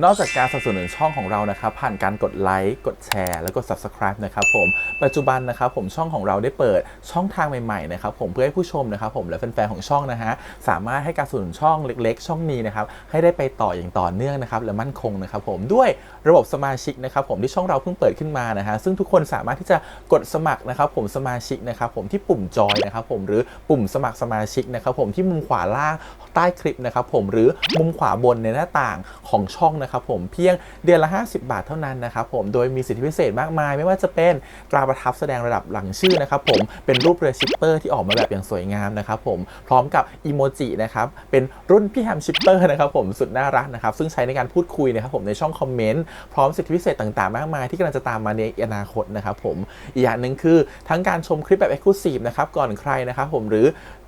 นอกจากการสนับสนุนช่องของเรานะครับผ่านการกดไลค์กดแชร์แล้วก็ subscribe นะครับผมปัจจุบันนะครับผมช่องของเราได้เปิดช่องทางใหม่ๆนะครับผมเพื่อให้ผู้ชมนะครับผมและแฟนๆของช่องนะฮะสามารถให้การสนับสนุนช่องเล็กๆ ช่องนี้นะครับให้ได้ไปต่ออย่างต่อเนื่องนะครับและมั่นคงนะครับผมด้วยระบบสมาชิกนะครับผมที่ช่องเราเพิ่งเปิดขึ้นมานะฮะซึ่งทุกคนสามารถที่จะกดสมัครนะครับผมสมาชิกนะครับผมที่ปุ่มจอยนะครับผมหรือปุ่มสมัครสมาชิกนะครับผมที่มุมขวาล่างใต้คลิปนะครับผมหรือมุมขวาบนในหน้าต่างของช่องนะครับผมเพียงเดือนละ 50 บาทเท่านั้นนะครับผมโดยมีสิทธิพิเศษมากมาย ไม่ว่าจะเป็นตราประทับแสดงระดับหลังชื่อนะครับผมเป็นรูปเรือชิปเปอร์ที่ออกมาแบบอย่างสวยงามนะครับผมพร้อมกับอีโมจินะครับเป็นรุ่นพี่แฮมชิปเปอร์นะครับผมสุดน่ารักนะครับซึ่งใช้ในการพูดคุยนะครับผมในช่องคอมเมนต์พร้อมสิทธิพิเศษต่างๆ มากมายที่กำลังจะตามมาในอนาคตนะครับผมอีกอย่างหนึ่งคือทั้งการชมคลิปแบบ Exclusive นะครับก่อนใครนะครับผมหรือ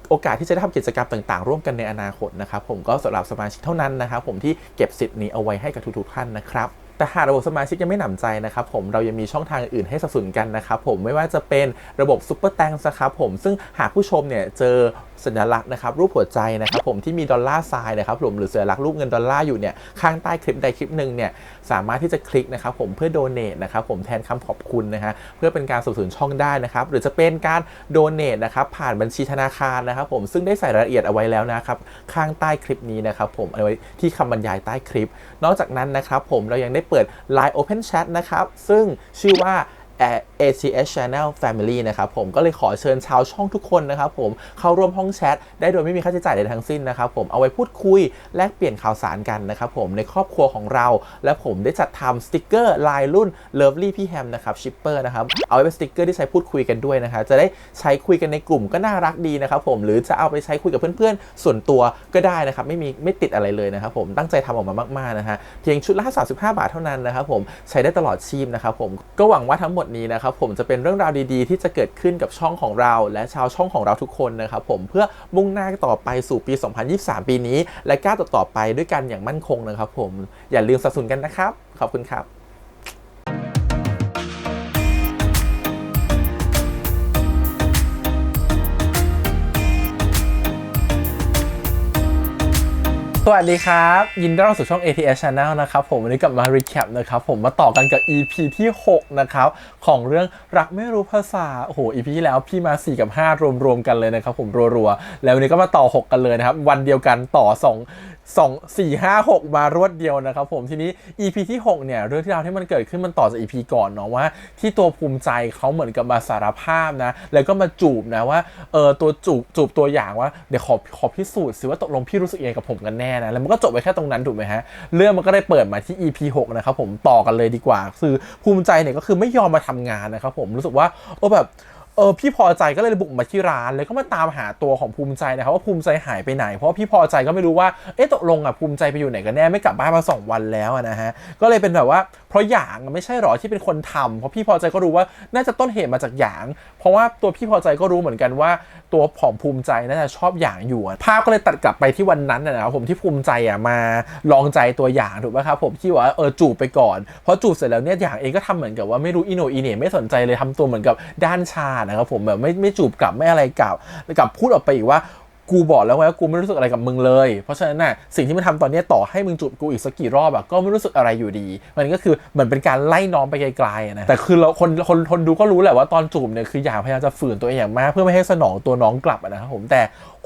โอกาสที่จะได้ทำกิจกรรมต่างๆ ร่วมกันในอนาคตนะครับผมก็สำหรับสมาชิกเท่านั้นนะครับผมที่เก็บสิทธิ์นี้เอาไว้ให้กับทุกๆท่านนะครับแต่หากระบบสมาชิกยังไม่หนำใจนะครับผมเรายังมีช่องทางอื่นให้สนับสนุนกันนะครับผมไม่ว่าจะเป็นระบบซุปเปอร์แตงนะครับผมซึ่งหากผู้ชมเนี่ยเจอสัญลักษณ์นะครับรูปหัวใจนะครับผมที่มีดอลลาร์ทรายนะครับผมหรือสัญลักษณ์รูปเงินดอลลาร์อยู่เนี่ยข้างใต้คลิปใดคลิปหนึ่งเนี่ยสามารถที่จะคลิกนะครับผมเพื่อโดเน a นะครับผมแทนคำขอบคุณนะฮะเพื่อเป็นการสนับสนุนช่องได้นะครับหรือจะเป็นการโดเน a นะครับผ่านบัญชีธนาคารนะครับผมซึ่งได้ใส่รายละเอียดเอาไว้แล้วนะครับข้างใต้คลิปนี้นะครับผมเอาไว้ที่คำบรรยายใต้คลิป นอกจากนั้นนะครับผมเรายังได้เปิด Line Open Chat นะครับซึ่งชื่อว่า ACS Channel Family นะครับผมก็เลยขอเชิญชาวช่องทุกคนนะครับผมเข้าร่วมห้องแชทได้โดยไม่มีค่าใช้จ่ายใดทั้งสิ้นนะครับผมเอาไว้พูดคุยแลกเปลี่ยนข่าวสารกันนะครับผมในครอบครัวของเรา และผมได้จัดทำสติกเกอร์ลายรุ่น Lovely พี่แฮมนะครับชิปเปอร์นะครับเอาไว้เป็นสติกเกอร์ที่ใช้พูดคุยกันด้วยนะครับจะได้ใช้คุยกันในกลุ่มก็น่ารักดีนะครับผมหรือจะเอาไปใช้คุยกับเพื่อนๆ ส่วนตัวก็ได้นะครับไม่มีไม่ติดอะไรเลยนะครับผมตั้งใจทำออกมามากๆนะฮะเพียงชุดละ35 บาทเท่านั้นนะครับผมใช้ได้ตลอดชีพนะครับผมก็หวังว่าทั้งหมดนี้นะครับผมจะเป็นเรื่องราวดีๆ ที่จะเกิดขึ้นกับช่องของเรา และชาวช่องของเราทุกคนนะครับผมเพื่อมุ่งหน้าต่อไปสู่ปี 2023 ปีนี้ และก้าวต่อๆไปด้วยกันอย่างมั่นคงนะครับผมอย่าลืมสนับสนุนกันนะครับ ขอบคุณครับ สวัสดีครับ ยินดีต้อนรับสู่ช่อง ATS Channel นะครับผมวันนี้กลับมา recap นะครับผมมาต่อกันกับ EP ที่ 6 นะครับ ของเรื่องรักไม่รู้ภาษา โอ้โห EP ที่แล้วพี่มา 4 กับ 5 รวม ๆ กันเลยนะครับผมรัว ๆ แล้ววันนี้ก็มาต่อ 6 กันเลยนะครับ วันเดียวกันต่อ 2 2 4 5 6 มารวดเดียวนะครับผมทีนี้ EP ที่ 6 เนี่ย เรื่องที่เราที่มันเกิดขึ้นมันต่อจาก EP ก่อนเนาะว่า ที่ตัวภูมิใจเขาเหมือนกับมาสารภาพนะ แล้วก็มาจูบนะว่าเออตัวจูบจูบตัวอย่างว่า เดี๋ยวขอขอพิสูจน์สิว่าตกลงพี่รู้สึกยังไงกับผมกันแน่นะ แล้วมันก็จบไปแค่ตรงนั้นถูกไหมฮะ เรื่องมันก็ได้เปิดมาที่ EP 6 นะครับผมต่อกันเลยดีกว่า คือภูมิใจเนี่ยก็คือไม่ยอมมาทำงานนะครับผมรู้สึกว่าเออแบบ เออพี่พอใจก็เลยบุกมาที่ร้านแล้วก็มาตามหาตัวของภูมิใจนะครับว่าภูมิใจหายไปไหน เพราะพี่พอใจก็ไม่รู้ว่าเอ๊ะตกลงอะภูมิใจไปอยู่ไหนกันแน่ไม่กลับบ้านมาสองวันแล้วนะฮะก็เลยเป็นแบบว่า ราะหยางไม่ใช่หรอที่เป็นคนทำเพราะพี่พอใจก็รู้ว่าน่าจะต้นเหตุมาจากหยาง เพราะว่าตัวพี่พอใจก็รู้เหมือนกันว่า ตัวของภูมิใจน่าจะชอบหยางอยู่ ภาพก็เลยตัดกลับไปที่วันนั้นนะครับผมที่ภูมิใจอะมาลองใจตัวหยางถูกไหมครับผมที่ว่าเออจูบไปก่อนพอจูบเสร็จแล้วเนี่ยหยางเองก็ทำเหมือนกับว่าไม่รู้อีโนอีเน่ไม่สนใจเลยทำตัวเหมือนกับด้านชานะครับผมแบบไม่ไม่จูบกลับไม่อะไรกลับแล้วกลับพูดออกไปอีกว่า กูบอกแล้วไงว่ากูไม่รู้สึกอะไรกับมึงเลย เพราะฉะนั้นน่ะสิ่งที่มันทำตอนนี้ต่อให้มึงจูบกูอีกสักกี่รอบอะก็ไม่รู้สึกอะไรอยู่ดี มันก็คือเหมือนเป็นการไล่น้องไปไกลๆนะแต่คือเราคนคนคนดูก็รู้แหละว่าตอนจูบเนี่ยคืออยากพยายามจะฝืนตัวเองอย่างมาก เพื่อไม่ให้สนองตัวน้องกลับนะครับผมแต่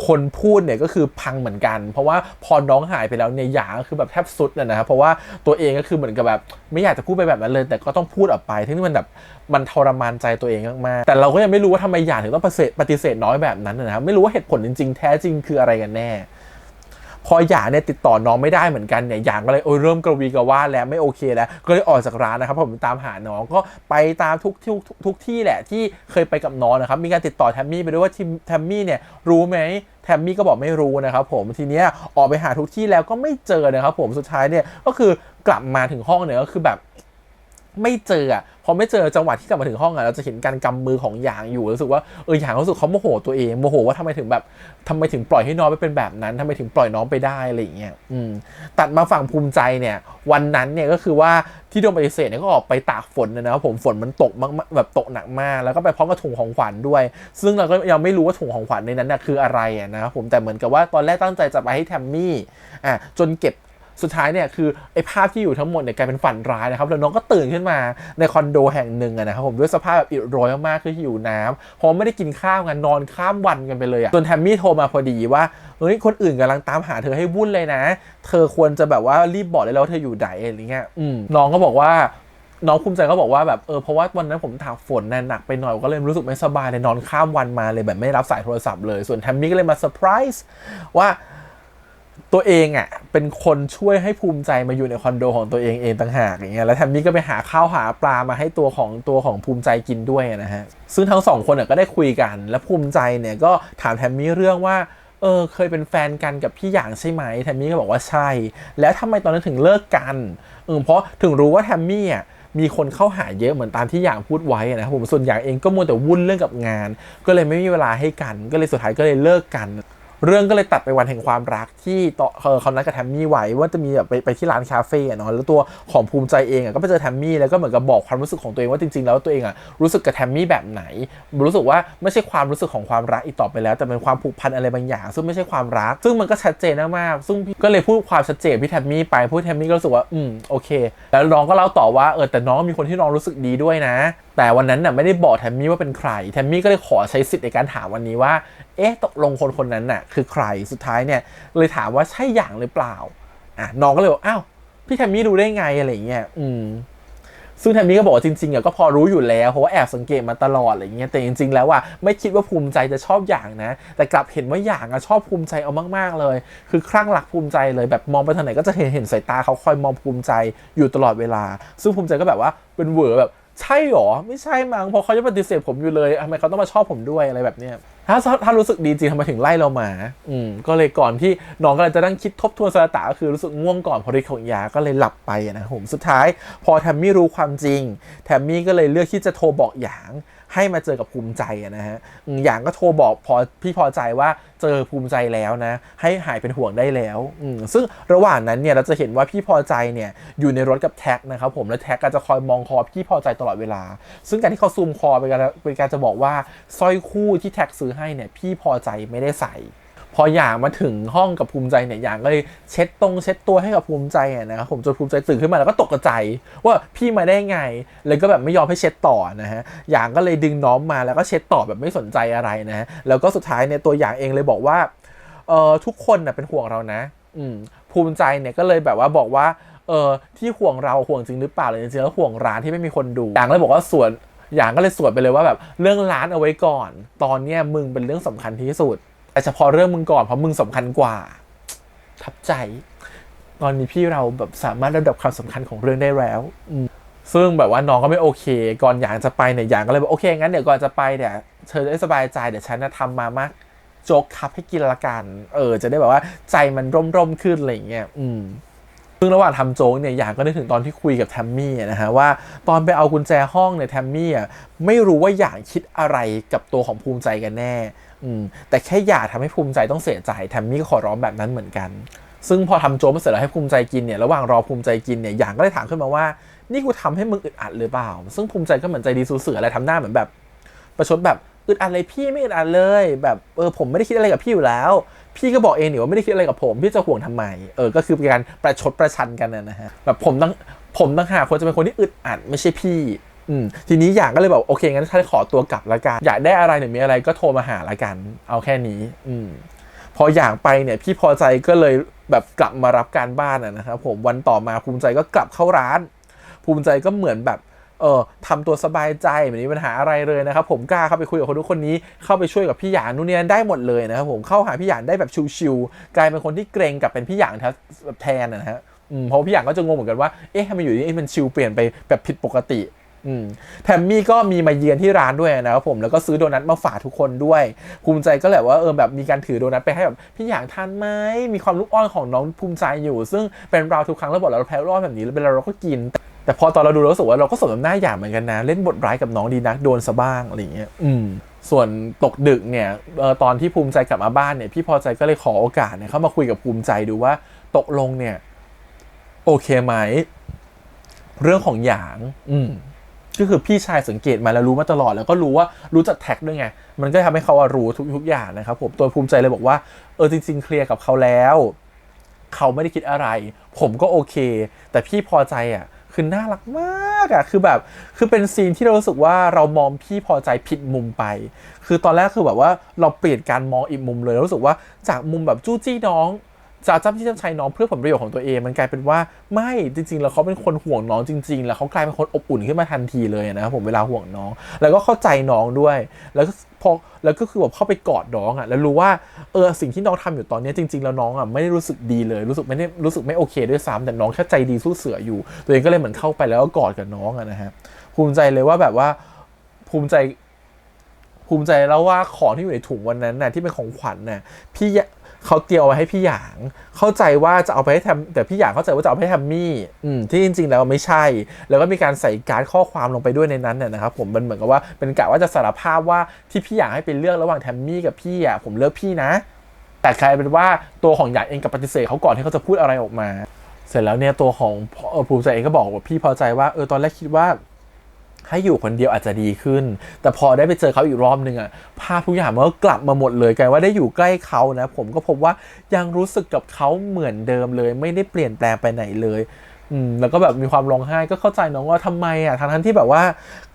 คนพูดเนี่ยก็คือพังเหมือนกัน เพราะว่าพอน้องหายไปแล้วเนี่ยหยางก็คือแบบแทบสุดเลยนะครับเพราะว่าตัวเองก็คือเหมือนกับแบบไม่อยากจะพูดไปแบบนั้นเลย แต่ก็ต้องพูดออกไปที่นี่มันแบบ มันทรมานใจตัวเองมากๆแต่เราก็ยังไม่รู้ว่าทำไมหยางถึงต้องปฏิเสธปฏิเสธน้อยแบบนั้นนะครับไม่รู้ว่าเหตุผลจริงๆ แท้จริงคืออะไรกันแน่ พอหยาเนี่ยติดต่อน้องไม่ได้เหมือนกันเนี่ยหยางก็เลยโอ้ยเริ่มกระวีกระว่าแล้วไม่โอเคแล้ว ก็เลยออกจากร้านนะครับผมตามหาน้องก็ไปตามทุกที่ทุกทุกที่แหละที่เคยไปกับน้องนะครับมีการติดต่อแทมมี่ไปด้วยว่าทีมแทมมี่เนี่ยรู้ไหมแทมมี่ก็บอกไม่รู้นะครับผมทีเนี้ยออกไปหาทุกที่แล้วก็ไม่เจอนะครับผมสุดท้ายเนี่ยก็คือกลับมาถึงห้องเนี่ยก็คือแบบ ไม่เจออะพอไม่เจอจังหวะที่กลับมาถึงห้องอะเราจะเห็นการกำมือของหยางอยู่รู้สึกว่าเออหยางรู้สึกเขาโมโหตัวเองโมโหว่าทำไมถึงแบบทำไมถึงปล่อยให้น้องไปเป็นแบบนั้นทำไมถึงปล่อยน้องไปได้อะไรอย่างเงี้ยอืมตัดมาฝั่งภูมิใจเนี่ย วันนั้นเนี่ยก็คือว่าที่โดนปฏิเสธเนี่ยก็ออกไปตากฝนนะครับผมฝนมันตกมากแบบตกหนักมาก แล้วก็ไปพร้อมกับถุงของขวัญด้วย ซึ่งเราก็ยังไม่รู้ว่าถุงของขวัญในนั้นน่ะคืออะไรนะครับผมแต่เหมือนกับว่าตอนแรกตั้งใจจะไปให้แทมมี่อะจนเก็บ สุดท้ายเนี่ยคือไอ้ภาพที่อยู่ทั้งหมดเนี่ยกลายเป็นฝันร้ายนะครับแล้วน้องก็ตื่นขึ้นมาในคอนโดแห่งหนึ่งนะครับผมด้วยสภาพแบบอิดโรยมากๆคือหิวน้ำเพราะไม่ได้กินข้าวกันนอนข้ามวันกันไปเลยอะจนแทมมี่โทรมาพอดีว่าเฮ้ยคนอื่นกำลังตามหาเธอให้วุ่นเลยนะ เธอควรจะแบบว่ารีบบอกเลยแล้วว่าเธออยู่ไหนอะไรเงี้ยอืมน้องก็บอกว่าน้องภูมิใจก็บอกว่าแบบเออเพราะว่าวันนั้นผมถากฝนน่ะหนักไปหน่อยก็เลยรู้สึกไม่สบายเลยนอนข้ามวันมาเลยแบบไม่รับสายโทรศัพท์เลยส่วนแทมมี่ก็เลยมาเซอร์ไพรส์ว่า ตัวเองอะเป็นคนช่วยให้ภูมิใจมาอยู่ในคอนโดของตัวเองเองต่างหากอย่างเงี้ยแล้วแทมมี่ก็ไปหาข้าวหาปลามาให้ตัวของตัวของภูมิใจกินด้วยนะฮะซึ่งทั้งสองคนน่ะก็ได้คุยกัน และภูมิใจเนี่ยก็ถามแทมมี่เรื่องว่าเออเคยเป็นแฟนกันกับพี่หยางใช่ไหมแทมมี่ก็บอกว่าใช่ แล้วทำไมตอนนั้นถึงเลิกกันเออเพราะถึงรู้ว่าแทมมี่อะมีคนเข้าหาเยอะเหมือนตามที่หยางพูดไว้นะครับผมส่วนหยางเองก็มัวแต่วุ่นเรื่องกับงาน ก็เลยไม่มีเวลาให้กัน ก็เลยสุดท้ายก็เลยเลิกกัน เรื่องก็เลยตัดไปวันแห่งความรักที่ต่อเขานัดกับแทมมี่ไว้ว่าจะมีแบบไปไปที่ร้านคาเฟ่เนาะแล้วตัวของภูมิใจเองอะก็ไปเจอแทมมี่แล้วก็เหมือนกับบอกความรู้สึกของตัวเองว่าจริงๆ แล้วตัวเองอะรู้สึกกับแทมมี่แบบไหน รู้สึกว่าไม่ใช่ความรู้สึกของความรักอีกต่อไปแล้ว แต่เป็นความผูกพันอะไรบางอย่าง ซึ่งไม่ใช่ความรัก ซึ่งมันก็ชัดเจนมากๆซึ่งก็เลยพูดความชัดเจนพี่แทมมี่ไปพูดแทมมี่ก็รู้สึกว่าอืมโอเค แล้วน้องก็เล่าต่อว่าเออแต่น้องมีคนที่น้องรู้สึกดีด้วยนะ แต่วันนั้นน่ะไม่ได้บอกแทมมี่ว่าเป็นใครแทมมี่ก็เลยขอใช้สิทธิ์ในการถามวันนี้ว่า เอ๊ะตกลงคนคนนั้นน่ะคือใครสุดท้ายเนี่ยเลยถามว่าใช่อย่างหรือเปล่าอะน้องก็เลยบอกอ้าวพี่แทมมี่รู้ได้ไงอะไรเงี้ยอืมซึ่งแทมมี่ก็บอกว่าจริงๆอะก็พอรู้อยู่แล้วเพราะว่าแอบสังเกตมาตลอดอะไรเงี้ยแต่จริง ๆ แล้วอะไม่คิดว่าภูมิใจจะชอบอย่างนะ แต่กลับเห็นว่าอย่างอะชอบภูมิใจเอามากๆเลย คือคลั่งรักภูมิใจเลยแบบมองไปทางไหนก็จะเห็นเห็นสายตาเขาคอยมองภูมิใจอยู่ตลอดเวลา ซึ่งภูมิใจก็แบบว่าเป็นเหวอแบบใช่หรอไม่ใช่มั้งเพราะเขาจะปฏิเสธผมอยู่เลยทำไมเขาต้องมาชอบผมด้วยอะไรแบบเนี้ย ถ้าถ้ารู้สึกดีจริงทำไมถึงไล่เรามา อืม ก็เลยก่อนที่น้องก็เลยจะนั่งคิดทบทวนสาตาก็คือรู้สึกง่วงก่อนพอฤทธิ์ของยาก็เลยหลับไปนะผมสุดท้าย พอแทมมี่รู้ความจริง แทมมี่ก็เลยเลือกที่จะโทรบอกหยาง ให้มาเจอกับภูมิใจนะฮะอืมหยางก็โทรบอกพอพี่พอใจว่าเจอภูมิใจแล้วนะ ให้หายเป็นห่วงได้แล้วอืมซึ่งระหว่างนั้นเนี่ยเราจะเห็นว่าพี่พอใจเนี่ยอยู่ในรถกับแท็กนะครับผมแล้วแท็กก็จะคอยมองคอพี่พอใจตลอดเวลา ซึ่งการที่เขาซูมคอเป็นการเป็นการจะบอกว่าสร้อยคู่ที่แท็กซื้อให้เนี่ยพี่พอใจไม่ได้ใส่ พอหยางมาถึงห้องกับภูมิใจเนี่ยหยางก็เลยเช็ดตรงเช็ดตัวให้กับภูมิใจนะครับผมจนภูมิใจตื่นขึ้นมาแล้วก็ตกใจว่าพี่มาได้ไงเลยก็แบบไม่ยอมให้เช็ดต่อนะฮะหยางก็เลยดึงน้องมาแล้วก็เช็ดต่อแบบไม่สนใจอะไรนะฮะแล้วก็สุดท้ายเนี่ยตัวหยางเองเลยบอกว่าเออทุกคนน่ะเป็นห่วงเรานะ อืมภูมิใจเนี่ยก็เลยแบบว่าบอกว่าเออที่ห่วงเราห่วงจริงหรือเปล่าเลยจริงๆแล้วห่วงร้านที่ไม่มีคนดูหยางเลยบอกว่าส่วน หยางก็เลยสวนไปเลยว่าแบบเรื่องร้านเอาไว้ก่อน ตอนเนี้ยมึงเป็นเรื่องสำคัญที่สุดแต่เฉพาะเรื่องมึงก่อนเพราะมึงสำคัญกว่า ทับใจ ตอนนี้พี่เราแบบสามารถระดับความสำคัญของเรื่องได้แล้วซึ่งแบบว่าน้องก็ไม่โอเค ก่อนอย่ากจะไปเนี่ยอย่างก็เลยบอกโอเคงั้นเดี๋ยวก่อนจะไปเนี่ยเธอจะได้สบายใจเดี๋ยวฉันจะทำมามากโจ๊กคัพให้กินละกัน เออ จะได้แบบว่าใจมันร่มๆขึ้นอะไรอย่างเงี้ย อืม ซึ่งระหว่างทำโจ๊กเนี่ยอยางก็นึกถึงตอนที่คุยกับแทมมี่นะฮะว่าตอนไปเอากุญแจห้องเนี่ยแทมมี่อะไม่รู้ว่าอยางคิดอะไรกับตัวของภูมิใจกันแน่อืมแต่แค่อย่าทำให้ภูมิใจต้องเสียใจแทมมี่ก็ขอร้องแบบนั้นเหมือนกัน ซึ่งพอทำโจ๊กมาเสร็จแล้วให้ภูมิใจกินเนี่ยระหว่างรอภูมิใจกินเนี่ยอย่างก็เลยถามขึ้นมาว่า นี่กูทำให้มึงอึดอัดหรือเปล่า ซึ่งภูมิใจก็เหมือนใจดีสูเสืออะไรทำหน้าเหมือนแบบ ประชดแบบ อึดอัดเลยพี่ไม่อึดอัดเลย แบบเออผมไม่ได้คิดอะไรกับพี่อยู่แล้ว พี่ก็บอกเองนี่ว่าไม่ได้คิดอะไรกับผม พี่จะห่วงทำไมเออก็คือเป็นการประชดประชันกันนะฮะแบบผมต้องผมต้องหาคนจะเป็นคนที่อึดอัดไม่ใช่พี่อืมทีนี้อยางก็เลยแบอกโอเคงั้นถ้าขอตัวกลับละกันอยากได้อะไรหรือมีอะไรก็โทรมาหาละกัน เอาแค่นี้ อืมพออยางไปเนี่ยพี่พอใจก็เลยแบบกลับมารับการบ้านนะครับผมวันต่อมาภูมิใจก็กลับเข้าร้าน ภูมิใจก็เหมือนแบบ เออทำตัวสบายใจไม่มีปัญหาอะไรเลยนะครับผมกล้าเข้าไปคุยกับคนทุกคนนี้เข้าไปช่วยกับพี่หยางนู่นนี่ได้หมดเลยนะครับผมเข้าหาพี่หยางได้แบบชิวๆกลายเป็นคนที่เกรงกับเป็นพี่หยางแทนนะฮะเพราะพี่หยางก็จะงงเหมือนกันว่าเอ๊ะทำไมอยู่ดีมันชิวเปลี่ยนไปแบบผิดปกติ แทมมี่ก็มีมาเยือนที่ร้านด้วยนะครับผมแล้วก็ซื้อโดนัทมาฝากทุกคนด้วย ภูมิใจก็แหละว่าเออแบบมีการถือโดนัทไปให้แบบพี่อยากทานไหมมีความลูกอ้อนของน้องภูมิใจอยู่ ซึ่งเป็นเราทุกครั้งแล้วบอกเราแพ้รอบแบบนี้แล้วเป็นเราเราก็กิน แต่พอตอนเราดูเราสึกว่าเราก็สมน้ำหน้าอย่างเหมือนกันนะ เล่นบทร้ายกับน้องดีนักโดนซะบ้างอะไรอย่างเงี้ยอืมส่วนตกดึกเนี่ยออตอนที่ภูมิใจกลับมาบ้านเนี่ยพี่พอใจก็เลยขอโอกาสเนี่ยเข้ามาคุยกับภูมิใจดูว่าตกลงเนี่ย โอเคไหมเรื่องของหยาง อืม ก็คือพี่ชายสังเกตมาแล้วรู้มาตลอดแล้วก็รู้ว่ารู้จักแท็กด้วยไง มันก็ทำให้เขาอรู้ทุกทุกอย่างนะครับผมตัวภูมิใจเลยบอกว่าเออจริง ๆ เคลียร์กับเขาแล้ว เขาไม่ได้คิดอะไร ผมก็โอเค แต่พี่พอใจอะคือน่ารักมากอะคือแบบ คือเป็นซีนที่เรารู้สึกว่าเรามองพี่พอใจผิดมุมไป คือตอนแรกคือแบบว่าเราเปลี่ยนการมองอีกมุมเลยรู้สึกว่าจากมุมแบบจู้จี้น้อง จะจ้ำที่จำชัยน้องเพื่อผลประโยชน์ของตัวเอง มันกลายเป็นว่าไม่จริง ๆ แล้วเขาเป็นคนห่วงน้องจริง ๆ แล้วเขากลายเป็นคนอบอุ่นขึ้นมาทันทีเลยนะครับผมเวลาห่วงน้อง แล้วก็เข้าใจน้องด้วย แล้วก็พอแล้วก็คือแบบเข้าไปกอดน้องอะแล้วรู้ว่าเออสิ่งที่น้องทำอยู่ตอนนี้จริง ๆ แล้วน้องอะไม่ได้รู้สึกดีเลยรู้สึกไม่ได้รู้สึกไม่โอเคด้วยซ้ำแต่น้องแค่ใจดีสู้เสืออยู่ ตัวเองก็เลยเหมือนเข้าไปแล้วก็กอดกับน้องอะนะฮะภูมิใจเลยว่าแบบว่าภูมิใจภูมิใจแล้วว่าของที่อยู่ในถุงวันนั้นน่ะที่เป็นของขวัญน่ะพี่ เขาเตรียมเอาไว้ให้พี่หยาง เข้าใจว่าจะเอาไปให้แทมแต่พี่หยางเข้าใจว่าจะเอาไปให้แทมมี่อืมที่จริงๆแล้วไม่ใช่ แล้วก็มีการใส่การ์ดข้อความลงไปด้วยในนั้นน่ะนะครับผมมันเหมือนกับว่าเป็นกะว่าจะสารภาพว่าที่พี่หยางให้เป็นเลือกระหว่างแทมมี่กับพี่อะผมเลือกพี่นะ แต่กลายเป็นว่าตัวของหยางเองกับปฏิเสธเขาก่อนที่เขาจะพูดอะไรออกมา เสร็จแล้วเนี่ยตัวของภูมิใจเองก็บอกว่าพี่พอใจว่าเออตอนแรกคิดว่า ให้อยู่คนเดียวอาจจะดีขึ้น แต่พอได้ไปเจอเขาอีกรอบหนึ่งอะภาพทุกอย่างมันก็กลับมาหมดเลยกลายว่าได้อยู่ใกล้เขานะ ผมก็พบว่ายังรู้สึกกับเขาเหมือนเดิมเลย ไม่ได้เปลี่ยนแปลงไปไหนเลย อืมแล้วก็แบบมีความร้องไห้ก็เข้าใจน้องว่าทำไมอะทั้งทั้งๆที่แบบว่า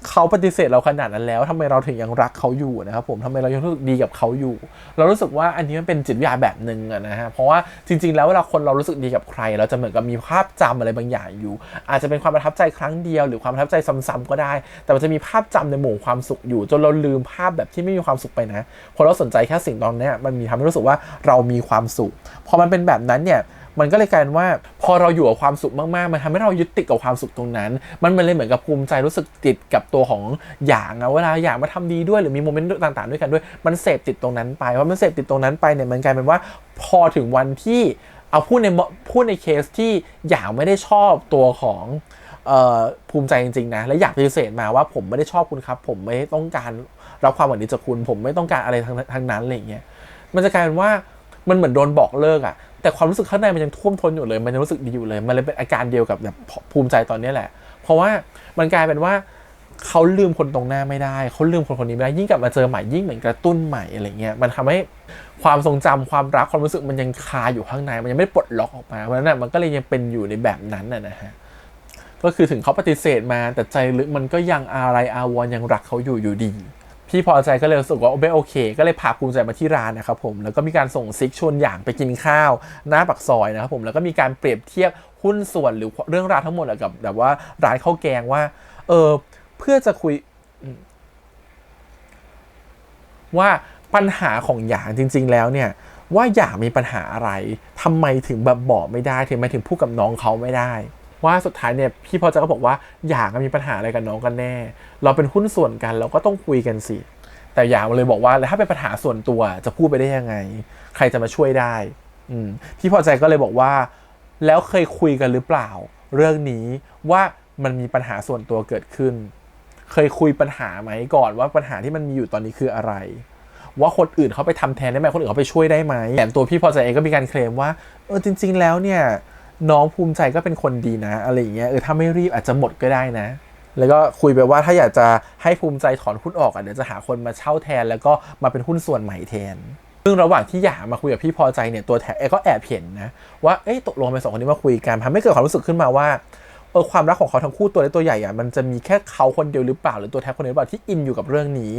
เขาปฏิเสธเราขนาดนั้นแล้วทำไมเราถึงยังรักเขาอยู่นะครับผมทำไมเรายังรู้สึกดีกับเขาอยู่ เรารู้สึกว่าอันนี้มันเป็นจิตวิทยาแบบหนึ่งอะนะฮะเพราะว่าจริง ๆ แล้วเวลาคนเรารู้สึกดีกับใคร เราจะเหมือนกับมีภาพจำอะไรบางอย่างอยู่ อาจจะเป็นความประทับใจครั้งเดียวหรือความประทับใจซ้ำๆก็ได้ แต่มันจะมีภาพจำในหมู่ความสุขอยู่ จนเราลืมภาพแบบที่ไม่มีความสุขไปนะพอเราสนใจแค่สิ่งตอนนี้มันมีทำให้รู้สึกว่าเรามีความสุขพอมันเป็นแบบนั้นเนี่ย มันก็เลยกลายเป็นว่า พอเราอยู่กับความสุขมากๆ มันทำให้เรายึดติดกับความสุขตรงนั้น มันมันเลยเหมือนกับภูมิใจรู้สึกติดกับตัวของหยางอะเวลาหยางมาทำดีด้วยหรือมีโมเมนต์ต่างๆ ด้วยกันด้วย มันเสพติดตรงนั้นไปเพราะมันเสพติดตรงนั้นไปเนี่ยมันกลายเป็นว่าพอถึงวันที่เอาพูดในพูดในเคสที่หยางไม่ได้ชอบตัวของภูมิใจจริงๆนะและอยากปฏิเสธมาว่าผมไม่ได้ชอบคุณครับ ผมไม่ต้องการรับความหวังดีจากคุณ ผมไม่ต้องการอะไรทางทางนั้นอะไรอย่างเงี้ยมันจะกลายเป็นว่า มันเหมือนโดนบอกเลิกอะแต่ความรู้สึกข้างในมันยังท่วมท้นอยู่เลย มันยังรู้สึกดีอยู่เลย มันเลยเป็นอาการเดียวกับแบบภูมิใจตอนนี้แหละ เพราะว่ามันกลายเป็นว่าเขาลืมคนตรงหน้าไม่ได้เขาลืมคนคนนี้ไม่ได้ยิ่งกลับมาเจอใหม่ยิ่งเหมือนกระตุ้นใหม่อะไรเงี้ยมันทำให้ความทรงจำความรักความรู้สึกมันยังคาอยู่ข้างใน มันยังไม่ปลดล็อกออกมาเพราะฉะนั้นมันก็เลยยังเป็นอยู่ในแบบนั้นน่ะนะฮะก็คือถึงเขาปฏิเสธมาแต่ใจลึกมันก็ยังอะไรอาวรยังรักเขาอยู่อยู่ดี พี่พอใจก็เลยรู้สึกว่าไม่โอเค ก็เลยพาภูมิใจมาที่ร้านนะครับผมแล้วก็มีการส่งซิกชวนอย่างไปกินข้าวหน้าปักซอยนะครับผมแล้วก็มีการเปรียบเทียบหุ้นส่วนหรือเรื่องราวทั้งหมดกับแบบว่าร้านข้าวแกงว่าเออเพื่อจะคุยว่าปัญหาของหยางจริง ๆ แล้วเนี่ยว่าหยางมีปัญหาอะไรทำไมถึงแบบบอกไม่ได้ถึงไมถึงพูดกับน้องเขาไม่ได้ ว่าสุดท้ายเนี่ยพี่พอใจก็บอกว่าหยางมีปัญหาอะไรกับน้องกันแน่ เราเป็นหุ้นส่วนกันเราก็ต้องคุยกันสิ แต่หยางเลยบอกว่าแล้วถ้าเป็นปัญหาส่วนตัวจะพูดไปได้ยังไง ใครจะมาช่วยได้อืมพี่พอใจก็เลยบอกว่า แล้วเคยคุยกันหรือเปล่า เรื่องนี้ว่ามันมีปัญหาส่วนตัวเกิดขึ้น เคยคุยปัญหาไหมก่อนว่าปัญหาที่มันมีอยู่ตอนนี้คืออะไรว่าคนอื่นเขาไปทำแทนได้ไหมคนอื่นเขาไปช่วยได้ไหมแถมตัวพี่พอใจเองก็มีการเคลมว่าเออจริง ๆ แล้วเนี่ย น้องภูมิใจก็เป็นคนดีนะ อะไรอย่างเงี้ยเออถ้าไม่รีบอาจจะหมดก็ได้นะ แล้วก็คุยไปว่าถ้าอยากจะให้ภูมิใจถอนหุ้นออกอะเดี๋ยวจะหาคนมาเช่าแทน แล้วก็มาเป็นหุ้นส่วนใหม่แทน ซึ่งระหว่างที่หยามาคุยกับพี่พอใจเนี่ยตัวแท็กเองก็แอบเห็นนะว่าเอ้ตกลงไปสองคนนี้มาคุยกันทำให้เกิดความรู้สึกขึ้นมาว่าเออความรักของเขาทั้งคู่ตัวเล็กตัวใหญ่อะมันจะมีแค่เขาคนเดียวหรือเปล่าหรือตัวแท็กคนเดียวหรือเปล่าที่อินอยู่กับเรื่องนี้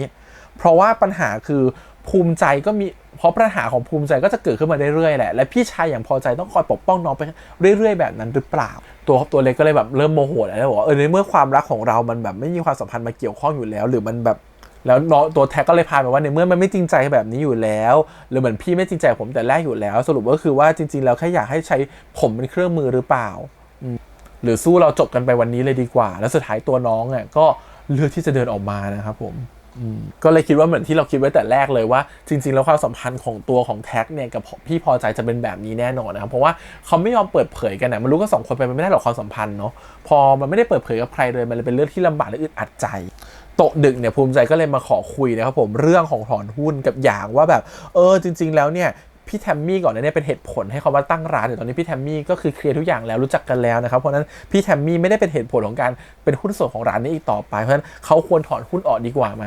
เพราะว่าปัญหาคือ ภูมิใจก็มีเพราะปัญหาของภูมิใจก็จะเกิดขึ้นมาเรื่อยๆแหละและพี่ชายอย่างพอใจต้องคอยปกป้องน้องไปเรื่อย ๆ แบบนั้นหรือเปล่า ตัวตัวเล็กก็เลยแบบเริ่มโมโหแล้วบอกว่าเออในเมื่อความรักของเรามันแบบไม่มีความสัมพันธ์มาเกี่ยวข้องอยู่แล้ว หรือมันแบบแล้วน้องตัวแท็กก็เลยพาไปว่าในเมื่อมันไม่จริงใจแบบนี้อยู่แล้ว หรือเหมือนพี่ไม่จริงใจผมแต่แรกอยู่แล้ว สรุปก็คือว่าจริง ๆ แล้วแค่อยากให้ใช้ผมเป็นเครื่องมือหรือเปล่า หรือสู้เราจบกันไปวันนี้เลยดีกว่า แล้วสุดท้ายตัวน้องอะก็เลือกที่จะเดินออกมานะครับผม ก็เลยคิดว่าเหมือนที่เราคิดไว้แต่แรกเลยว่า จริง ๆ แล้วความสัมพันธ์ของตัวของแท็กเนี่ยกับพี่พอใจจะเป็นแบบนี้แน่นอนนะครับเพราะว่าเขาไม่ยอมเปิดเผยกันนะมันรู้ก็สองคนไปมันไม่ได้หรอกความสัมพันธ์เนาะพอมันไม่ได้เปิดเผยกับใครเลยมันเลยเป็นเรื่องที่ลำบากและอึดอัดใจตกดึกเนี่ยภูมิใจก็เลยมาขอคุยนะครับผมเรื่องของถอนหุ้นกับอย่างว่าแบบ เออจริง ๆ แล้วเนี่ย พี่แทมมี่ก่อนหน้านี้เป็นเหตุผลให้เขามาตั้งร้านแต่ตอนนี้พี่แทมมี่ก็คือเคลียร์ทุกอย่างแล้วรู้จักกันแล้วนะครับเพราะนั้นพี่แทมมี่ไม่ได้เป็นเหตุผลของการเป็นหุ้นส่วนของร้านนี้อีกต่อไป เพราะฉะนั้นเขาควรถอนหุ้นออกดีกว่าไหม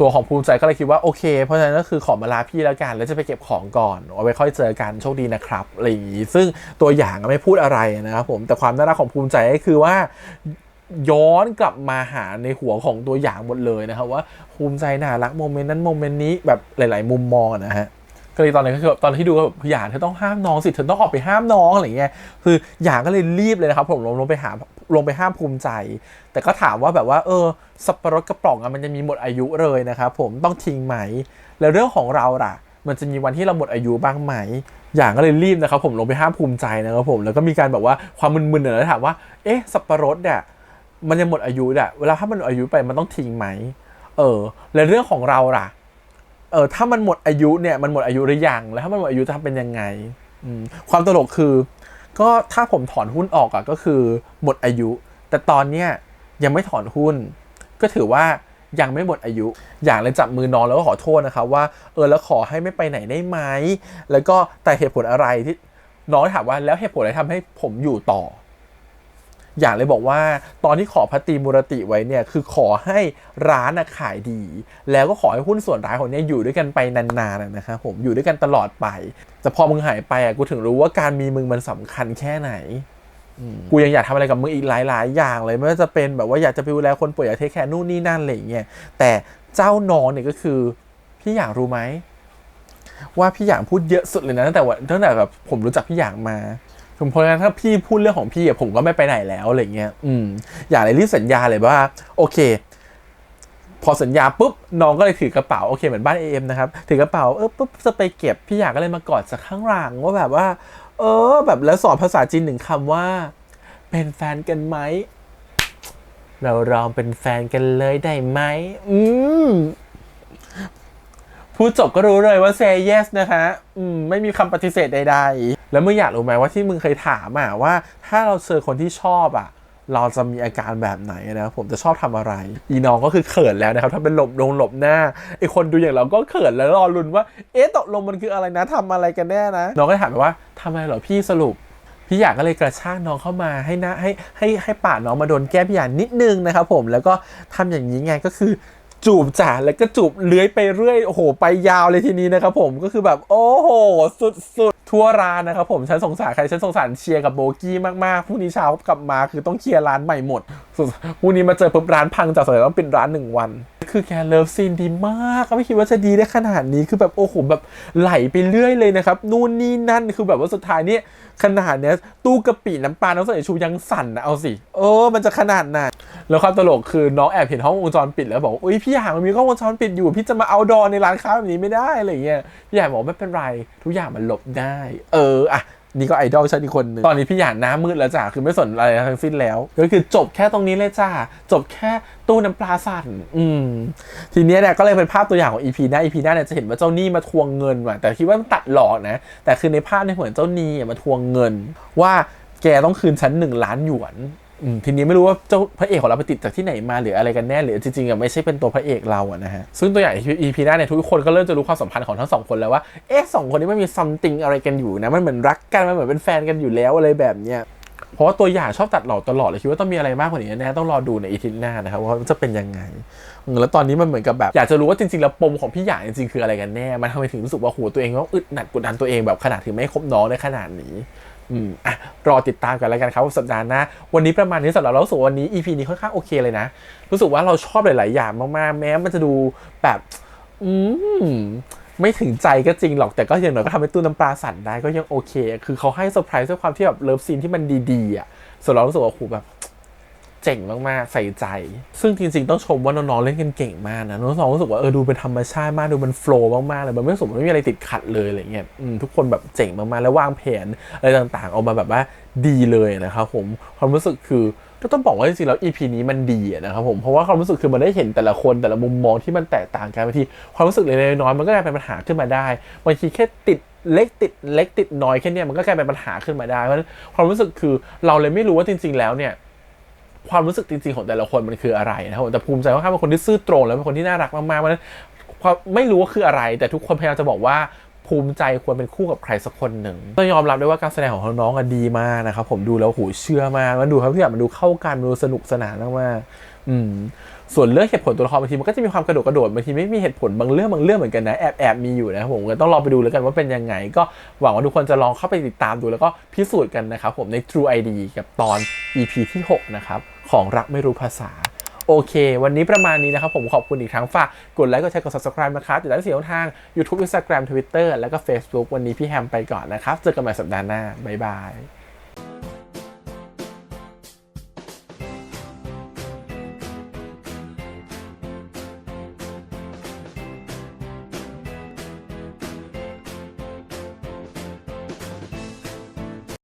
ตัวของภูมิใจก็เลยคิดว่าโอเค เพราะฉะนั้นก็คือขอมาลาพี่แล้วกันแล้วจะไปเก็บของก่อนเอาไว้ค่อยเจอกันโชคดีนะครับอะไรอย่างนี้ซึ่งตัวอย่างไม่พูดอะไรนะครับผมแต่ความน่ารักของภูมิใจก็คือว่าย้อนกลับมาหาในหัวของตัวอย่างหมดเลยนะครับว่าภูมิใจน่ารักโมเมนต์นั้นโมเมนต์นี้แบบหลาย ๆ มุมมองนะฮะ ก็เลยตอนนั้นก็คือตอนที่ดูก็แบบหยางเธอต้องห้ามน้องสิเธอต้องออกไปห้ามน้องอะไรอย่างเงี้ยคือหยางก็เลยรีบเลยนะครับ ผมลงลงไปหาลงไปห้ามภูมิใจ แต่ก็ถามว่าแบบว่า เออสับปะรดกระป๋องอะมันจะมีหมดอายุเลยนะครับผมต้องทิ้งไหม แล้วเรื่องของเราล่ะ มันจะมีวันที่เราหมดอายุบ้างไหมอย่างก็เลยรีบนะครับผมลงไปห้ามภูมิใจนะครับผมแล้วก็มีการแบบว่าความมึนๆเนี่ยแล้วถามว่าเอ๊ะสับปะรดเนี่ยมันจะหมดอายุอะเวลาถ้ามันหมดอายุไปมันต้องทิ้งไหมเออ แล้วเรื่องของเราล่ะ เออถ้ามันหมดอายุเนี่ยมันหมดอายุหรือยังแล้วถ้ามันหมดอายุจะทำเป็นยังไงความตลกคือ ก็ถ้าผมถอนหุ้นออกอะก็คือหมดอายุ แต่ตอนเนี้ยยังไม่ถอนหุ้น ก็ถือว่ายังไม่หมดอายุ อย่างเลยจับมือน้องแล้วก็ขอโทษนะครับว่าเออแล้วขอให้ไม่ไปไหนได้ไหมแล้วก็แต่เหตุผลอะไรที่น้องถามว่าแล้วเหตุผลอะไรทำให้ผมอยู่ต่อ อย่างเลยบอกว่าตอนที่ขอพัตตีมูรติไว้เนี่ยคือขอให้ร้านนะขายดี แล้วก็ขอให้หุ้นส่วนร้ายของเนี่ยอยู่ด้วยกันไปนานๆนะครับผมอยู่ด้วยกันตลอดไป แต่พอมึงหายไปอะกูถึงรู้ว่าการมีมึงมันสำคัญแค่ไหนอืมกูยังอยากทำอะไรกับมึงอีกหลายๆ อย่างเลยไม่ว่าจะเป็นแบบว่าอยากจะไปดูแลคนป่วยอยากเทคแคร์นู่นนี่นั่นอะไรอย่างเงี้ยแต่เจ้าน้องเนี่ยก็คือพี่อยากรู้ไหมว่าพี่อย่างพูดเยอะสุดเลยนะตั้งแต่วันตั้งแต่แบบผมรู้จักพี่อย่างมา ผมเพราะฉะนั้นถ้าพี่พูดเรื่องของพี่ผมก็ไม่ไปไหนแล้วอะไรเงี้ยอืมอย่างเลยรีบสัญญาเลยว่า โอเค พอสัญญาปุ๊บน้องก็เลยถือกระเป๋าโอเคเหมือนบ้านเอ็มนะครับถือกระเป๋าเออปุ๊บจะไปเก็บพี่อยากก็เลยมากอดจากข้างหลังว่าแบบว่า เออ แบบแล้วสอนภาษาจีนหนึ่งคำว่า เป็นแฟนกันไหมเราลองเป็นแฟนกันเลยได้ไหม อืมพูดจบก็รู้เลยว่า say yes นะคะ อืม ไม่มีคำปฏิเสธใด ๆ แล้วมึงอยากรู้ไหมว่าที่มึงเคยถามอะว่า ถ้าเราเจอคนที่ชอบอะ เราจะมีอาการแบบไหนนะผมจะชอบทำอะไร อีน้องก็คือเขินแล้วนะครับ ถ้าเป็นหลบลงหลบหน้าไอคนดูอย่างเราก็เขินแล้วรอลุนว่า เอ๊ะตกลงมันคืออะไรนะทำอะไรกันแน่นะ น้องก็ถามไปว่าทำอะไรเหรอพี่สรุปพี่อยากก็เลยกระชากน้องเข้ามาให้นะให้ให้ให้ปาดน้องมาโดนแก้พี่อยากนิดนึงนะครับผมแล้วก็ทำอย่างนี้ไงก็คือจูบจ่าแล้วก็จูบเลื้อยไปเรื่อยโอ้โหไปยาวเลยทีนี้นะครับผมก็คือแบบโอ้โหสุดๆ ทั่วร้านนะครับผมฉันสงสารใครฉันสงสารเชียร์กับโบกี้มากๆพรุ่งนี้เช้ากลับมาคือต้องเคลียร์ร้านใหม่หมดพรุ่งนี้มาเจอปุ๊บร้านพังจากสร็จต้องปิดร้านหนึ่งวัน คือแกเลิฟซีนดีมากไม่คิดว่าจะดีได้ขนาดนี้คือแบบโอ้โหแบบไหลไปเรื่อยเลยนะครับนู่นนี่นั่นคือแบบว่าสุดท้ายเนี่ยขนาดเนี้ยตู้กะปิน้ำปลาน้ำใส่ชูยังสั่นนะเอาสิเออมันจะขนาดไหนแล้วความตลกคือน้องแอบเห็นห้องวงจรปิดแล้วบอกอุ้ยพี่อยากมันมีกล้องวงจรปิดอยู่พี่จะมาเอาดอในร้านค้าแบบนี้ไม่ได้อะไรเงี้ยพี่อยากบอกไม่เป็นไร ทุกอย่างมันหลบได้ เอออะ นี่ก็ไอดอลฉันอีกคนนึงตอนนี้พี่หยาดหน้ามืดแล้วจ้ะคือไม่สนอะไรทั้งสิ้นแล้ว ก็คือจบแค่ตรงนี้เลยจ้าจบแค่ตู้น้ำปลาสั่นอืมทีเนี้ยเนี่ยก็เลยเป็นภาพตัวอย่างของอีพีหน้าอีพีหน้าเนี่ยจะเห็นว่าเจ้าหนี้มาทวงเงินว่ะแต่คิดว่ามันตัดหลอกนะ แต่คือในภาพในยเหมือนเจ้าหนี้มาทวงเงิน ว่าแกต้องคืนฉันหนึ่งล้านหยวน ทีนี้ไม่รู้ว่าเจ้าพระเอกของเราไปติดจากที่ไหนมาหรืออะไรกันแน่หรือจริงๆอะไม่ใช่เป็นตัวพระเอกเราอะนะฮะซึ่งตัวอย่าง EP หน้าเนี่ยทุกคนก็เริ่มจะรู้ความสัมพันธ์ของทั้งสองคนแล้วว่าเอ๊ะสองคนนี้มันมีซัมติงอะไรกันอยู่นะมันเหมือนรักกันมันเหมือนเป็นแฟนกันอยู่แล้วอะไรแบบเนี้ยเพราะว่าตัวอย่างชอบตัดหลอกตลอดเลยคิดว่าต้องมีอะไรมากกว่านี้แน่ต้องรอดูในอีทิตหน้านะครับว่ามันจะเป็นยังไงแล้วตอนนี้มันเหมือนกับแบบอยากจะรู้ว่าจริงๆแล้วปมของพี่หยางจริงๆคืออะไรกันแน่ มันทำไมถึงรู้สึกว่าโหตัวเองต้องอึดหนัดกดดันตัวเองแบบขนาดถึงไม่คบน้องในขนาดนี้ อืมอะรอติดตามกันแล้วกันครับสัปดาห์หน้าวันนี้ประมาณนี้สำหรับเรารู้สึกว่าวันนี้ EP นี้ค่อนข้างโอเคเลยนะ รู้สึกว่าเราชอบหลาย ๆ อย่างมาก ๆ แม้มันจะดูแบบ อืมไม่ถึงใจก็จริงหรอกแต่ก็อย่างน้อยก็ทำให้ตู้น้ำปลาสั่นได้ก็ยังโอเค คือเขาให้เซอร์ไพรส์ด้วยความที่แบบเลิฟซีนที่มันดี ๆ อะส่วนเรารู้สึกว่าโอ้โหแบบ เจ๋งมากๆ ใส่ใจ ซึ่งจริงๆ ต้องชมว่าน้องๆเล่นกันเก่งมากนะน้องๆรู้สึกว่าเออดูเป็นธรรมชาติมากดูมันโฟล์มากๆเลยมันไม่สึกว่าไม่มีอะไรติดขัดเลยอะไรเงี้ยทุกคนแบบเจ๋งมากๆ แล้ววางแผนอะไรต่างๆ ออกมาแบบว่าดีเลยนะครับผมความรู้สึกคือก็ต้องบอกว่าจริงๆแล้ว EP นี้มันดีนะครับผมเพราะว่าความรู้สึกคือมันได้เห็นแต่ละคนแต่ละมุมมองที่มันแตกต่างกันบางทีความรู้สึกเล็กน้อยมันก็กลายเป็นปัญหาขึ้นมาได้บางทีแค่ติดเล็กติดเล็กติดน้อยแค่นี้มันก็กลายเป็นปัญหาขึ้นมาได้เพราะฉะนั้นความรู้สึกคือเราเลยไม่รู้ว่าจริง ๆ แล้วเนี่ย ความรู้สึกจริงๆของแต่ละคนมันคืออะไรนะครับแต่ภูมิใจว่าเขาเป็นคนที่ซื่อตรง แล้วเป็นคนที่น่ารักมากๆเพราะฉะนั้นความไม่รู้ว่าคืออะไร แต่ทุกคนพยายามจะบอกว่าภูมิใจควรเป็นคู่กับใครสักคนหนึ่งต้องยอมรับด้วยว่าการแสดงของน้องอะดีมากนะครับผมดูแล้วหูเชื่อมากมันดูครับทุกอย่างมันดูเข้ากันมันดูสนุกสนานมากๆอืม ส่วนเรื่องเหตุผลตัวละครบางทีมันก็จะมีความกระโดดกระโดดบางทีไม่มีเหตุผลบางเรื่องบางเรื่องเหมือนกันนะแอบแอบมีอยู่นะครับผมก็ต้องรอไปดูแล้วกันว่าเป็นยังไง ก็หวังว่าทุกคนจะลองเข้าไปติดตามดูแล้วก็พิสูจน์กันนะครับผมใน True ID กับตอน EP ที่ 6 นะครับ ของรักไม่รู้ภาษาโอเค วันนี้ประมาณนี้นะครับ ผมขอบคุณอีกครั้งฝากกดไลค์กดแชร์กด subscribe นะครับติดตามเสียงทาง YouTube Instagram Twitter แล้วก็ Facebook วันนี้พี่แฮมไปก่อนนะครับ เจอกันใหม่สัปดาห์หน้า บ๊ายบาย